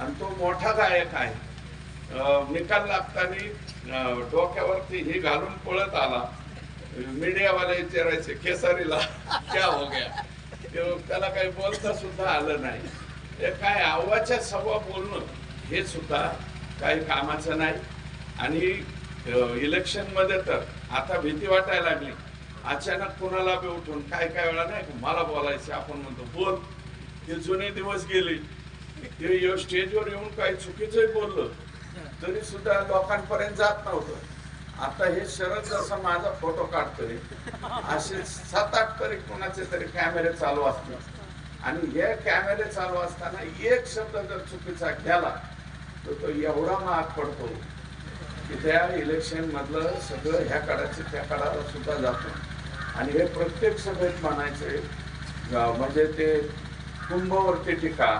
आणि तो मोठा गायक आहे. निकाल लागताना डोक्यावरती हे घालून पळत आला. मीडियावाले विचारायचे केसरीला क्या हो गया? त्याला काही बोलता सुद्धा आलं नाही. ते काय आव्हाच्या सव्वा बोलणं हे सुद्धा काही कामाचं नाही. आणि इलेक्शनमध्ये तर आता भीती वाटायला लागली. अचानक कोणाला बी उठून काय काय वेळा नाही मला बोलायचं आपण म्हणतो बोल. ते जुने दिवस गेले. ते यो- स्टेजवर येऊन काही चुकीचं बोललं तरी सुद्धा लोकांपर्यंत जात नव्हतं. आता हे शरद जसं माझा फोटो काढतोय असे सात आठ तरी कोणाचे तरी कॅमेरे चालू असतात आणि हे कॅमेरे चालू असताना एक शब्द जर चुकीचा गेला तर तो एवढा महाग पडतो की त्या इलेक्शन मधलं सगळं ह्या काळाचे त्या काळाला सुद्धा जातो. आणि हे प्रत्येक सभेत म्हणायचे म्हणजे ते कुंभवरती टीका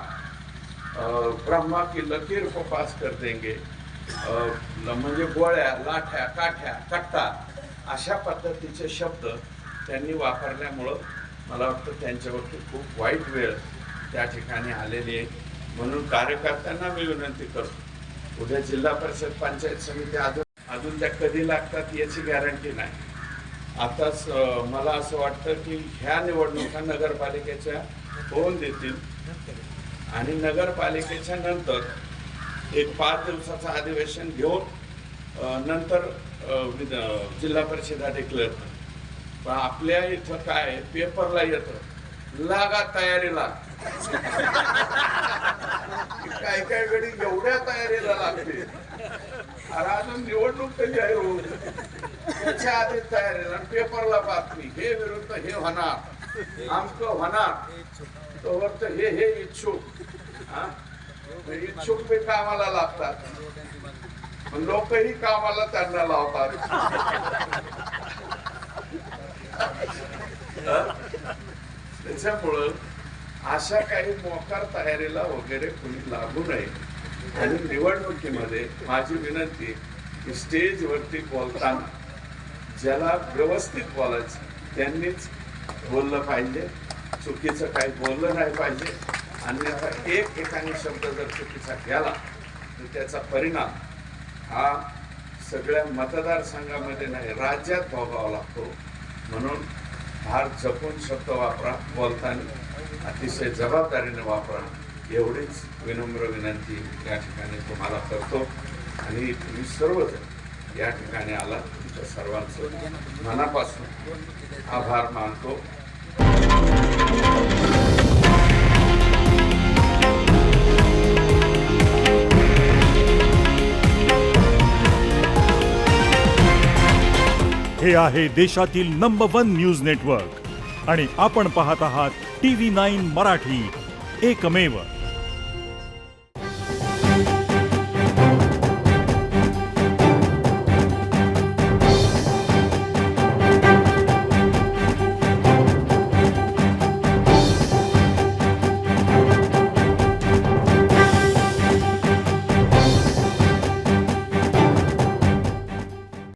ब्रह्मा की लकीर को पास कर देंगे। म्हणजे गोळ्या लाठ्या काठ्या कट्टा अशा पद्धतीचे शब्द त्यांनी वापरल्यामुळं मला वाटतं त्यांच्यावरती खूप वाईट वेळ त्या ठिकाणी आलेली आहे. म्हणून कार्यकर्त्यांना मी विनंती करतो. उद्या जिल्हा परिषद पंचायत समिती अजून अजून त्या कधी लागतात याची गॅरंटी नाही. आताच मला असं वाटतं की ह्या निवडणुका नगरपालिकेच्या होऊन देतील. आणि नगरपालिकेच्या नंतर एक पाच दिवसाचं अधिवेशन घेऊन नंतर जिल्हा परिषदा डिक्लेअर पण आपल्या इथं काय पेपरला येतं लागा तयारीला. काय काय वेळी एवढ्या तयारीला लागते. अरे अजून निवडणूक कधी आहे हो. त्याच्या आधी तयारीला आणि पेपरला बातमी हे विरुद्ध हे होणार. आमचं होणार. तोवर हे हे इच्छुक. इच्छुक ते कामाला लागतात. लोकही कामाला त्यांना लावतात. हा? त्याच्यामुळं अशा काही मोकार तयारीला वगैरे कोणी लागू नये. आणि निवडणुकीमध्ये माझी विनंती की स्टेजवरती बोलताना ज्याला व्यवस्थित बोलायचं त्यांनीच बोललं पाहिजे. चुकीचं काही बोललं नाही पाहिजे. अन्यथा एक एकाने शब्द जर चुकीचा गेला तर त्याचा परिणाम हा सगळ्या मतदारसंघामध्ये नाही राज्यात भोगावा लागतो. म्हणून फार जपून शब्द वापरा बोलताना अतिशय जबाबदारीने वापरा. एवढीच विनम्र विनंती या ठिकाणी तुम्हाला करतो. आणि तुम्ही सर्वजण या ठिकाणी आला तुमच्या सर्वांचं. मनापासून आभार मानतो. हे आहे देशातील नंबर वन न्यूज नेटवर्क आणि आपण पाहत आहात टी व्ही नाईन मराठी. एकमेव.